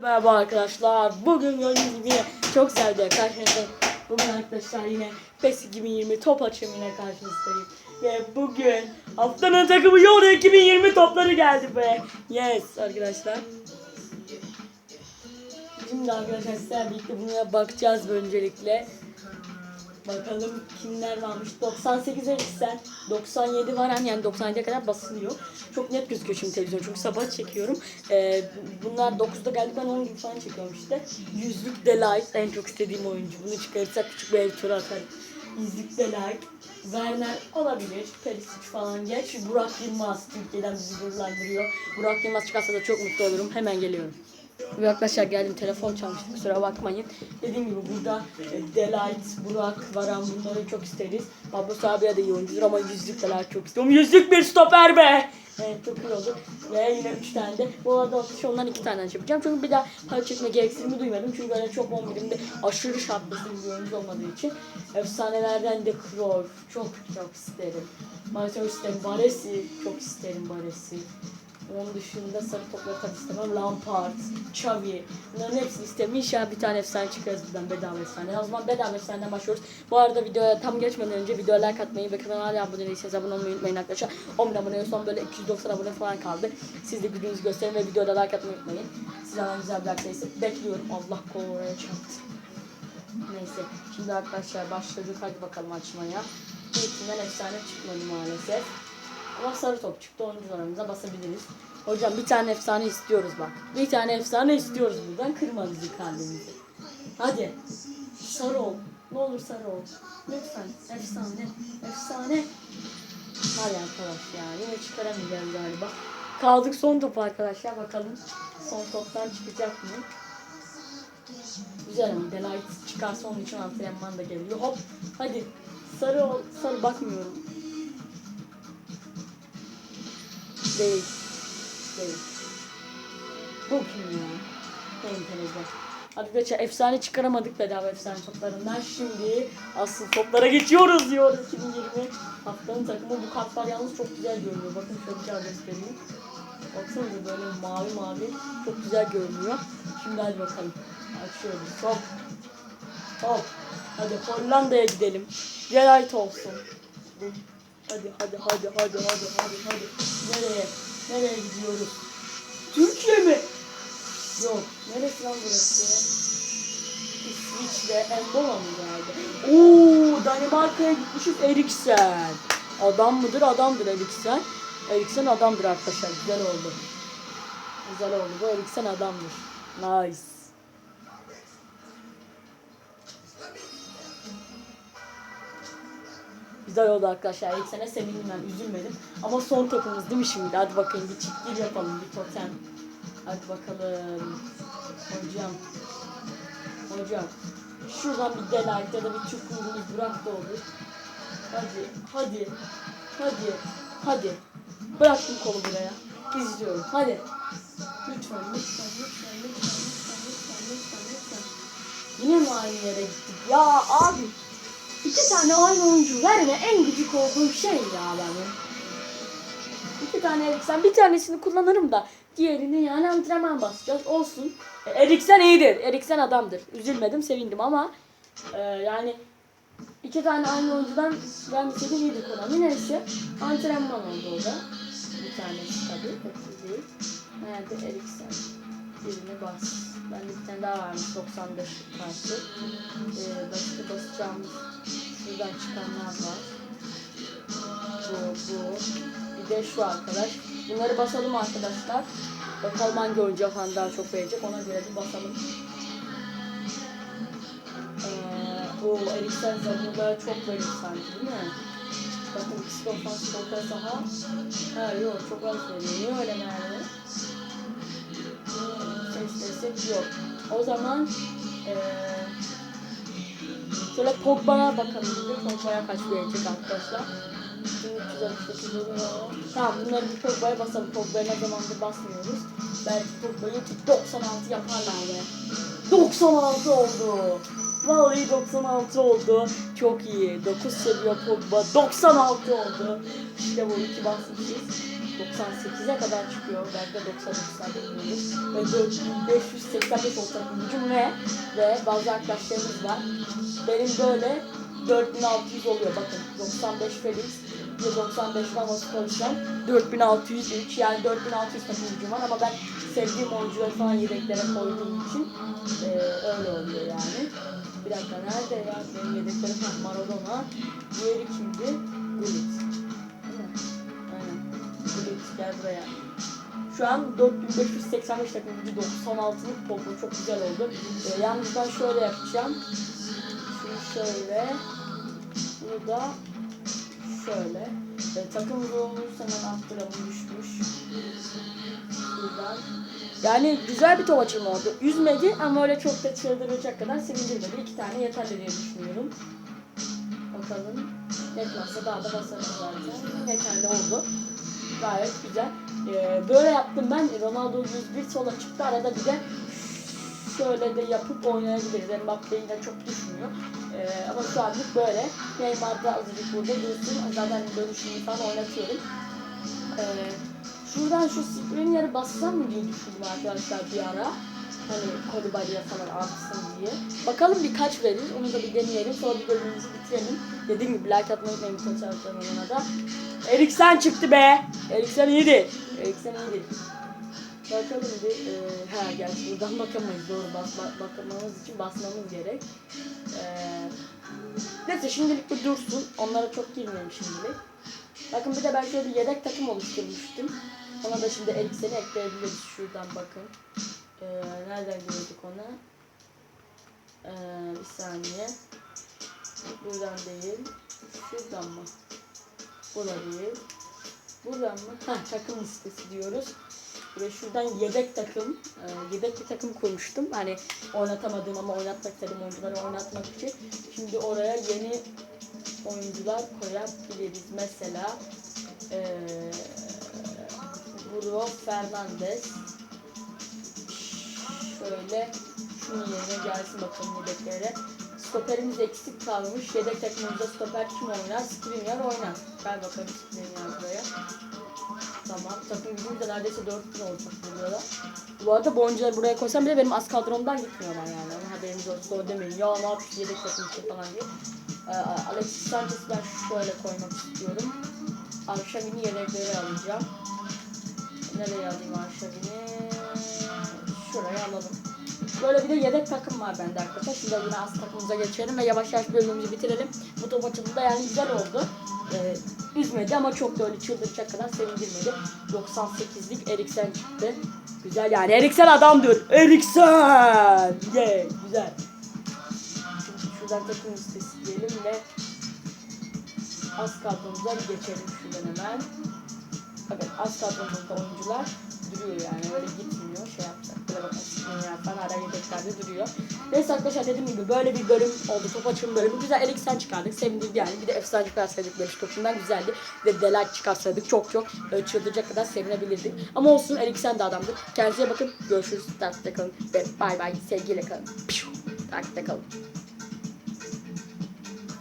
Merhaba arkadaşlar. Bugün gördüğünüz gibi çok güzel bir karşınızdayım. Bugün arkadaşlar yine PES 2020 top açımıyla karşınızdayım. Ve bugün haftanın takımı Euro 2020 topları geldi be. Yes arkadaşlar. Şimdi arkadaşlar sizlerle birlikte buna bakacağız öncelikle. Bakalım kimler varmış. 98 eksen, 97 var yani 97'ye kadar basılıyor. Çok net gözüküyor şimdi televizyon çünkü sabah çekiyorum. Ee, bunlar 9'da geldi ben 10 gibi falan çekiyorum işte. Yüzlük Delight en çok istediğim oyuncu. Bunu çıkarırsak küçük bir ev turu atarım. Yüzlük Delight. Werner olabilir. Perisic falan geç. Burak Yılmaz Türkiye'den bizi gururlandırıyor. Burak Yılmaz çıkarsa da çok mutlu olurum. Hemen geliyorum. Ve arkadaşlar geldim telefon çalmıştı kusura bakmayın. Dediğim gibi burada e, Delight, Burak, Varan bunları çok isteriz. Pablo Sabia da iyi oyuncudur ama yüzlükler çok istiyorum. Yüzlük bir stoper be! Evet çok iyi oldu. Ve yine 3 tane de. Bu arada atışı ondan 2 tane yapacağım. Çünkü bir daha para çekme gereksinimi duymadım. Çünkü öyle çok 11'imde aşırı şartlısı bir oyuncu olmadığı için. Efsanelerden de Cruyff çok çok isterim. Maalesef isterim. Baresi çok isterim Baresi. Onun dışında sarı topları tabii istemem. Lampard, Xavi. Bunların hepsini isterim. İnşallah bir tane efsane çıkarız buradan bedava efsane. O zaman bedava efsaneden başlıyoruz. Bu arada videoya tam geçmeden önce videoya like atmayı ve kanala hala abone değilseniz abone olmayı unutmayın arkadaşlar. 10 bin abone son böyle 290 abone falan kaldı. Siz de gücünüzü gösterin ve videoda like atmayı unutmayın. Sizden güzel bir like bekliyorum. Allah kol oraya çarptı. Neyse şimdi arkadaşlar başladık hadi bakalım açmaya. İlkinden efsane çıkmadı maalesef. Ama sarı top çıktı oyuncularımıza basabiliriz. Hocam bir tane efsane istiyoruz bak. Bir tane efsane istiyoruz buradan. Kırma bizi kalbimizi. Hadi. Sarı ol. Ne olur sarı ol. Lütfen. Efsane. Efsane. Var ya arkadaş ya. Yine çıkaramayacağız galiba. Kaldık son top arkadaşlar. Bakalım son toptan çıkacak mı? Güzel ama Delight çıkarsa onun için antrenman da geliyor. Hop. Hadi. Sarı ol. Sarı bakmıyorum. Değil. Değil. Bu kim ya? Enteresan. Arkadaşlar efsane çıkaramadık bedava efsane toplarından. Şimdi asıl toplara geçiyoruz diyoruz 2020. Haftanın takımı bu kartlar yalnız çok güzel görünüyor. Bakın şöyle bir göstereyim. Baksanıza böyle mavi mavi çok güzel görünüyor. Şimdi hadi bakalım. Açıyoruz. Hop. Hop. Hadi Hollanda'ya gidelim. Delight olsun. Hadi hadi hadi hadi hadi hadi hadi. Nereye? Nereye gidiyoruz? Türkiye mi? Yok. Neresi lan burası? İsviçre, Embola mı geldi? Oo, Danimarka'ya gitmişiz Eriksen. Adam mıdır? Adamdır Eriksen. Eriksen adamdır arkadaşlar. Güzel oldu. Güzel oldu. Bu Eriksen adamdır. Nice. Güzel oldu arkadaşlar. İlk sene sevindim ben. Üzülmedim. Ama son topumuz değil mi şimdi? Hadi bakayım bir çiftlik yapalım. Bir totem. Hadi bakalım. Hocam. Hocam. Şuradan bir Delight ya da bir Türk grubumuz Burak da olur. Hadi. Hadi. Hadi. Hadi. Bıraktım kolu buraya. İzliyorum. Hadi. Lütfen, lütfen, lütfen, lütfen, lütfen, lütfen, lütfen. Yine mi aynı yere gittik? Ya abi. İki tane aynı oyuncu verme en gıcık olduğum şey ya benim. İki tane Eriksen bir tanesini kullanırım da diğerini yani antrenman basacağız olsun. E, Eriksen iyidir. Eriksen adamdır. Üzülmedim sevindim ama e, yani iki tane aynı oyuncudan vermeseydim iyiydi Konami. Neyse antrenman oldu o da. Bir tanesi tabii. Hepsi değil. Nerede Eriksen? Birini bas. Bende bir tane daha varmış 95 kartı. Ee, başka basacağımız şuradan çıkanlar var. Bu, bu. Bir de şu arkadaş. Bunları basalım arkadaşlar. Bakalım hangi oyuncu falan daha çok beğenecek. Ona göre bir basalım. Ee, o Eriksen Zamur'da çok verir sanki değil mi? Bakın psikofans orta saha. Ha yok çok az veriyor. Niye öyle nerede? Yok. O zaman eee şöyle Pogba'ya bakalım. Pogba'ya kaç verecek arkadaşlar. 1368 oluyor. Tamam bunları bir Pogba'ya basalım. Pogba'ya ne zamandır basmıyoruz. Belki Pogba'yı 96 yaparlar be. 96 oldu. Vallahi 96 oldu. Çok iyi. 9 seviye Pogba. 96 oldu. İşte bu iki basmışız. 98'e kadar çıkıyor. Belki de 90'a bilmiyorum. Ve 4585 ortak gücüm ve ve bazı arkadaşlarımız var. Benim böyle 4600 oluyor bakın. 95 Felix ve 95 Ramos koysam 4603 yani 4600 takım gücüm var ama ben sevdiğim oyuncuları falan yedeklere koyduğum için eee, öyle oluyor yani. Bir dakika nerede ya benim yedeklerim var Maradona. Diğeri kimdi? Buraya. Şu an 4585 takım gücü 96'lık topu çok güzel oldu. Ee, yalnız ben şöyle yapacağım. Şunu şöyle. Bunu da şöyle. Ee, takım ruhumuz hemen arttıralım düşmüş. Buradan. Yani güzel bir top açılma oldu. Üzmedi ama öyle çok da çıldıracak kadar sevindirmedi. İki tane yeterli diye düşünüyorum. Bakalım. Yetmezse daha da basarız zaten. Yeterli oldu. Gayet güzel. Ee, böyle yaptım ben. Ronaldo 101 sola çıktı. Arada bir de şöyle de yapıp oynayabiliriz. Mbappe yine çok düşmüyor. Ee, ama şu anlık böyle. Neymar da azıcık burada dursun. Zaten dönüşümü falan oynatıyorum. Ee, şuradan şu Skriniar'ı bassam mı diye düşündüm arkadaşlar bir ara. Hani Kolibali'ye falan artsın diye. Bakalım birkaç verir. Onu da bir deneyelim. Sonra bir bölümümüzü bitirelim. Dediğim gibi like atmayı unutmayın bütün çarpılarına da. Eriksen çıktı be. Eriksen iyiydi. Eriksen iyiydi. Bakalım bir. E, ha gerçi buradan bakamayız. Doğru bas, bak, bakamamız için basmamız gerek. E, neyse şimdilik bir dursun. Onlara çok girmeyeyim şimdilik. Bakın bir de ben şöyle bir yedek takım oluşturmuştum. Ona da şimdi Eriksen'i ekleyebiliriz şuradan bakın. E, nereden gördük onu? E, bir saniye. Buradan değil. Şuradan mı? Bu da değil. Buradan mı? Heh, takım listesi diyoruz. Ve şuradan yedek takım, e, yedek bir takım kurmuştum. Hani oynatamadığım ama oynatmak istediğim oyuncuları oynatmak için. Şimdi oraya yeni oyuncular koyabiliriz. Mesela e, Bruno Fernandes. Şöyle şunun yerine gelsin bakalım yedeklere. Stoperimiz eksik kalmış. Yedek takımımızda stoper kim oynar? Skriniar oynar. Gel bakalım Skriniar buraya. Tamam. Takım gücümüz de neredeyse 4000 olacak burada da. Bu arada bu oyuncuları buraya koysam bile benim az kadromdan gitmiyorlar yani. Onun haberiniz olsun. Doğru demeyin. Ya ne yapıyorsun yedek takım için falan diye. Ee, Alexis Sanchez'i ben şöyle koymak istiyorum. Arşavin'i yedeklere alacağım. Nereye alayım Arşavin'i? Şuraya alalım. Böyle bir de yedek takım var bende arkadaşlar. Şimdi yine az takımımıza geçelim ve yavaş yavaş bölümümüzü bitirelim. Bu top açılımda yani güzel oldu. Ee, üzmedi ama çok da öyle çıldıracak kadar sevindirmedi. 98'lik Eriksen çıktı. Güzel yani Eriksen adamdır. Eriksen! Yeah, güzel. Şimdi şuradan takım listesi diyelim ve az kadromuza bir geçelim şuradan hemen. Evet az kadromuzda oyuncular duruyor yani öyle gitmiyor falan ara yedeklerde duruyor. Neyse arkadaşlar dediğim gibi böyle bir bölüm oldu. Top açılım bölümü. Güzel Eriksen çıkardık. Sevindirdi yani. Bir de efsane çıkarsaydık böyle topundan güzeldi. Bir de Delight çıkarsaydık çok çok çıldıracak kadar sevinebilirdik. Ama olsun Eriksen de adamdır. Kendinize bakın. Görüşürüz. Takipte kalın. Ve bay bay. Sevgiyle kalın. Takipte kalın.